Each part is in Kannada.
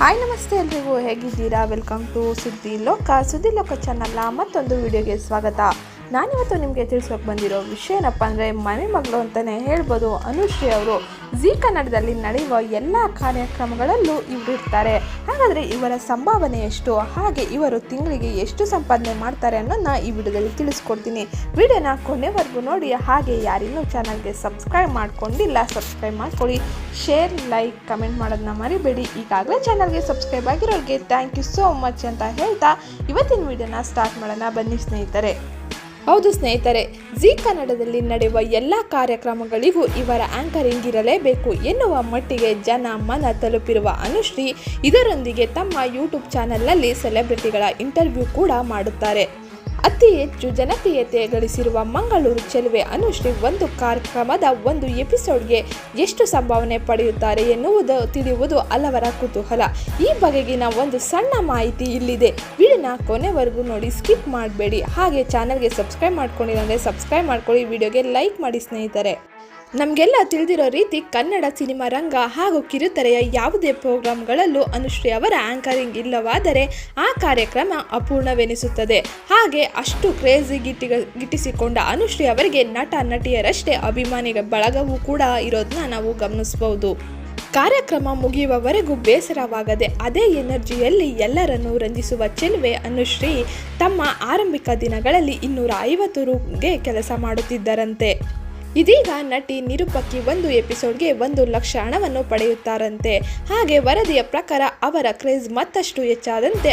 ಹಾಯ್ ನಮಸ್ತೆ ಎಲ್ರಿಗೂ. ಹೇಗಿದ್ದೀರಾ? ವೆಲ್ಕಮ್ ಟು ಸುದ್ದಿ ಲೋಕ ಸುದ್ದಿ ಲೋಕ ಚಾನಲ್ನ ಮತ್ತೊಂದು ವಿಡಿಯೋಗೆ ಸ್ವಾಗತ. ನಾನಿವತ್ತು ನಿಮಗೆ ತಿಳಿಸೋಕೆ ಬಂದಿರೋ ವಿಷಯ ಏನಪ್ಪ ಅಂದರೆ ಮನೆ ಮಗಳು ಅಂತಲೇ ಹೇಳ್ಬೋದು, ಅನುಶ್ರೀ ಅವರು. ಜಿ ಕನ್ನಡದಲ್ಲಿ ನಡೆಯುವ ಎಲ್ಲ ಕಾರ್ಯಕ್ರಮಗಳಲ್ಲೂ ಇವರು ಇರ್ತಾರೆ. ಹಾಗಾದರೆ ಇವರ ಸಂಭಾವನೆ ಎಷ್ಟು? ಹಾಗೆ ಇವರು ತಿಂಗಳಿಗೆ ಎಷ್ಟು ಸಂಪಾದನೆ ಮಾಡ್ತಾರೆ ಅನ್ನೋದನ್ನ ಈ ವಿಡಿಯೋದಲ್ಲಿ ತಿಳಿಸ್ಕೊಡ್ತೀನಿ. ವಿಡಿಯೋನ ಕೊನೆವರೆಗೂ ನೋಡಿ, ಹಾಗೆ ಯಾರಿನ್ನೂ ಚಾನಲ್ಗೆ ಸಬ್ಸ್ಕ್ರೈಬ್ ಮಾಡ್ಕೊಂಡಿಲ್ಲ, ಸಬ್ಸ್ಕ್ರೈಬ್ ಮಾಡ್ಕೊಳ್ಳಿ. ಶೇರ್, ಲೈಕ್, ಕಮೆಂಟ್ ಮಾಡೋದನ್ನ ಮರಿಬೇಡಿ. ಈಗಾಗಲೇ ಚಾನಲ್ಗೆ ಸಬ್ಸ್ಕ್ರೈಬ್ ಆಗಿರೋರಿಗೆ ಥ್ಯಾಂಕ್ ಯು ಸೋ ಮಚ್ ಅಂತ ಹೇಳ್ತಾ ಇವತ್ತಿನ ವಿಡಿಯೋನ ಸ್ಟಾರ್ಟ್ ಮಾಡೋಣ. ಬನ್ನಿ ಸ್ನೇಹಿತರೆ. ಹೌದು ಸ್ನೇಹಿತರೆ, ಜಿ ಕನ್ನಡದಲ್ಲಿ ನಡೆಯುವ ಎಲ್ಲ ಕಾರ್ಯಕ್ರಮಗಳಿಗೂ ಇವರ ಆಂಕರಿಂಗ್ ಇರಲೇಬೇಕು ಎನ್ನುವ ಮಟ್ಟಿಗೆ ಜನ ಮನ ತಲುಪಿರುವ ಅನುಶ್ರೀ ಇದರೊಂದಿಗೆ ತಮ್ಮ ಯೂಟ್ಯೂಬ್ ಚಾನೆಲ್ನಲ್ಲಿ ಸೆಲೆಬ್ರಿಟಿಗಳ ಇಂಟರ್ವ್ಯೂ ಕೂಡ ಮಾಡುತ್ತಾರೆ. ಅತಿ ಹೆಚ್ಚು ಜನಪ್ರಿಯತೆ ಗಳಿಸಿರುವ ಮಂಗಳೂರು ಚೆಲುವೆ ಅನುಶ್ರೀ ಒಂದು ಕಾರ್ಯಕ್ರಮದ ಒಂದು ಎಪಿಸೋಡ್ಗೆ ಎಷ್ಟು ಸಂಭಾವನೆ ಪಡೆಯುತ್ತಾರೆ ಎನ್ನುವುದು ತಿಳಿಯುವುದು ಹಲವರ ಕುತೂಹಲ. ಈ ಬಗೆಗಿನ ಒಂದು ಸಣ್ಣ ಮಾಹಿತಿ ಇಲ್ಲಿದೆ. ವಿಡಿಯೋನ ಕೊನೆವರೆಗೂ ನೋಡಿ, ಸ್ಕಿಪ್ ಮಾಡಬೇಡಿ. ಹಾಗೆ ಚಾನಲ್ಗೆ ಸಬ್ಸ್ಕ್ರೈಬ್ ಮಾಡ್ಕೊಂಡಿಲ್ಲ ಸಬ್ಸ್ಕ್ರೈಬ್ ಮಾಡ್ಕೊಳ್ಳಿ. ವಿಡಿಯೋಗೆ ಲೈಕ್ ಮಾಡಿ ಸ್ನೇಹಿತರೆ. ನಮಗೆಲ್ಲ ತಿಳಿದಿರೋ ರೀತಿ ಕನ್ನಡ ಸಿನಿಮಾ ರಂಗ ಹಾಗೂ ಕಿರುತೆರೆಯ ಯಾವುದೇ ಪ್ರೋಗ್ರಾಂಗಳಲ್ಲೂ ಅನುಶ್ರೀ ಅವರ ಆಂಕರಿಂಗ್ ಇಲ್ಲವಾದರೆ ಆ ಕಾರ್ಯಕ್ರಮ ಅಪೂರ್ಣವೆನಿಸುತ್ತದೆ. ಹಾಗೆ ಅಷ್ಟು ಕ್ರೇಜಿ ಗಿಟ್ಟಿ ಗಿಟ್ಟಿಸಿಕೊಂಡ ಅನುಶ್ರೀ ಅವರಿಗೆ ನಟ, ನಟಿಯರಷ್ಟೇ ಅಭಿಮಾನಿಗಳ ಬಳಗವೂ ಕೂಡ ಇರೋದನ್ನ ನಾವು ಗಮನಿಸಬಹುದು ಕಾರ್ಯಕ್ರಮ ಮುಗಿಯುವವರೆಗೂ ಬೇಸರವಾಗದೆ ಅದೇ ಎನರ್ಜಿಯಲ್ಲಿ ಎಲ್ಲರನ್ನೂ ರಂಜಿಸುವ ಚೆಲುವೆ ಅನುಶ್ರೀ ತಮ್ಮ ಆರಂಭಿಕ ದಿನಗಳಲ್ಲಿ ಇನ್ನೂರ ಐವತ್ತು ರೂಗೆ ಕೆಲಸ ಮಾಡುತ್ತಿದ್ದರಂತೆ. ಇದೀಗ ನಟಿ ನಿರೂಪಕಿ ಒಂದು ಎಪಿಸೋಡ್ಗೆ ಒಂದು ಲಕ್ಷ ಹಣವನ್ನು ಪಡೆಯುತ್ತಾರಂತೆ. ಹಾಗೆ ವರದಿಯ ಪ್ರಕಾರ ಅವರ ಕ್ರೇಜ್ ಮತ್ತಷ್ಟು ಹೆಚ್ಚಾದಂತೆ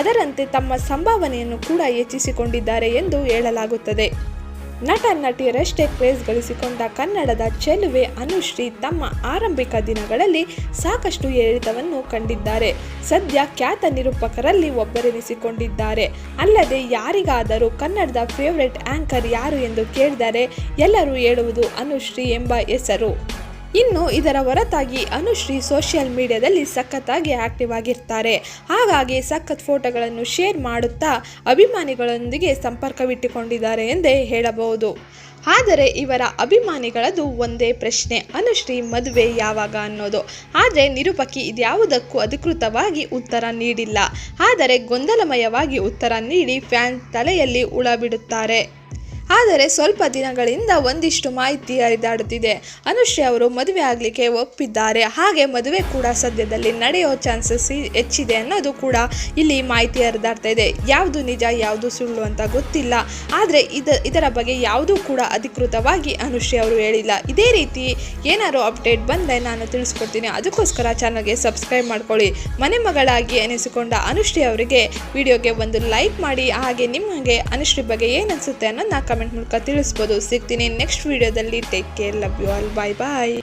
ಅದರಂತೆ ತಮ್ಮ ಸಂಭಾವನೆಯನ್ನು ಕೂಡ ಹೆಚ್ಚಿಸಿಕೊಂಡಿದ್ದಾರೆ ಎಂದು ಹೇಳಲಾಗುತ್ತದೆ. ನಟ ನಟಿಯರಷ್ಟೇ ಕ್ರೇಜ್ ಗಳಿಸಿಕೊಂಡ ಕನ್ನಡದ ಚೆಲುವೆ ಅನುಶ್ರೀ ತಮ್ಮ ಆರಂಭಿಕ ದಿನಗಳಲ್ಲಿ ಸಾಕಷ್ಟು ಏರಿತವನ್ನು ಕಂಡಿದ್ದಾರೆ. ಸದ್ಯ ಖ್ಯಾತ ನಿರೂಪಕರಲ್ಲಿ ಒಬ್ಬರೆನಿಸಿಕೊಂಡಿದ್ದಾರೆ. ಅಲ್ಲದೆ ಯಾರಿಗಾದರೂ ಕನ್ನಡದ ಫೇವರೆಟ್ ಆಂಕರ್ ಯಾರು ಎಂದು ಕೇಳಿದರೆ ಎಲ್ಲರೂ ಹೇಳುವುದು ಅನುಶ್ರೀ ಎಂಬ ಹೆಸರು. ಇನ್ನು ಇದರ ಹೊರತಾಗಿ ಅನುಶ್ರೀ ಸೋಷಿಯಲ್ ಮೀಡಿಯಾದಲ್ಲಿ ಸಖತ್ತಾಗಿ ಆಕ್ಟಿವ್ ಆಗಿರ್ತಾರೆ. ಹಾಗಾಗಿ ಸಖತ್ ಫೋಟೋಗಳನ್ನು ಶೇರ್ ಮಾಡುತ್ತಾ ಅಭಿಮಾನಿಗಳೊಂದಿಗೆ ಸಂಪರ್ಕವಿಟ್ಟುಕೊಂಡಿದ್ದಾರೆ ಎಂದೇ ಹೇಳಬಹುದು. ಆದರೆ ಇವರ ಅಭಿಮಾನಿಗಳದು ಒಂದೇ ಪ್ರಶ್ನೆ ಅನುಶ್ರೀ ಮದುವೆ ಯಾವಾಗ ಅನ್ನೋದು. ಆದರೆ ನಿರೂಪಕಿ ಇದ್ಯಾವುದಕ್ಕೂ ಅಧಿಕೃತವಾಗಿ ಉತ್ತರ ನೀಡಿಲ್ಲ. ಆದರೆ ಗೊಂದಲಮಯವಾಗಿ ಉತ್ತರ ನೀಡಿ ಫ್ಯಾನ್ ತಲೆಯಲ್ಲಿ ಉಳಬಿಡುತ್ತಾರೆ. ಬಿಡುತ್ತಾರೆ ಆದರೆ ಸ್ವಲ್ಪ ದಿನಗಳಿಂದ ಒಂದಿಷ್ಟು ಮಾಹಿತಿ ಹರಿದಾಡುತ್ತಿದೆ. ಅನುಶ್ರೀ ಅವರು ಮದುವೆ ಆಗಲಿಕ್ಕೆ ಒಪ್ಪಿದ್ದಾರೆ. ಹಾಗೆ ಮದುವೆ ಕೂಡ ಸದ್ಯದಲ್ಲಿ ನಡೆಯೋ ಚಾನ್ಸಸ್ ಹೆಚ್ಚಿದೆ ಅನ್ನೋದು ಕೂಡ ಇಲ್ಲಿ ಮಾಹಿತಿ ಹರಿದಾಡ್ತಾ ಇದೆ. ಯಾವುದು ನಿಜ, ಯಾವುದು ಸುಳ್ಳು ಅಂತ ಗೊತ್ತಿಲ್ಲ. ಆದರೆ ಇದ ಇದರ ಬಗ್ಗೆ ಯಾವುದೂ ಕೂಡ ಅಧಿಕೃತವಾಗಿ ಅನುಶ್ರೀ ಅವರು ಹೇಳಿಲ್ಲ. ಇದೇ ರೀತಿ ಏನಾದರೂ ಅಪ್ಡೇಟ್ ಬಂದರೆ ನಾನು ತಿಳಿಸ್ಕೊಡ್ತೀನಿ. ಅದಕ್ಕೋಸ್ಕರ ಚಾನಲ್ಗೆ ಸಬ್ಸ್ಕ್ರೈಬ್ ಮಾಡ್ಕೊಳ್ಳಿ. ಮನೆ ಮಗಳಾಗಿ ಎನಿಸಿಕೊಂಡ ಅನುಶ್ರೀ ಅವರಿಗೆ ವಿಡಿಯೋಗೆ ಒಂದು ಲೈಕ್ ಮಾಡಿ. ಹಾಗೆ ನಿಮಗೆ ಅನುಶ್ರೀ ಬಗ್ಗೆ ಏನು ಅನಿಸುತ್ತೆ ಅನ್ನೋದನ್ನ ಕಮೆಂಟ್ ಮೂಲಕ ತಿಳಿಸ್ಬೋದು ಸಿಗ್ತೀನಿ ನೆಕ್ಸ್ಟ್ ವಿಡಿಯೋದಲ್ಲಿ. Take care love you all bye bye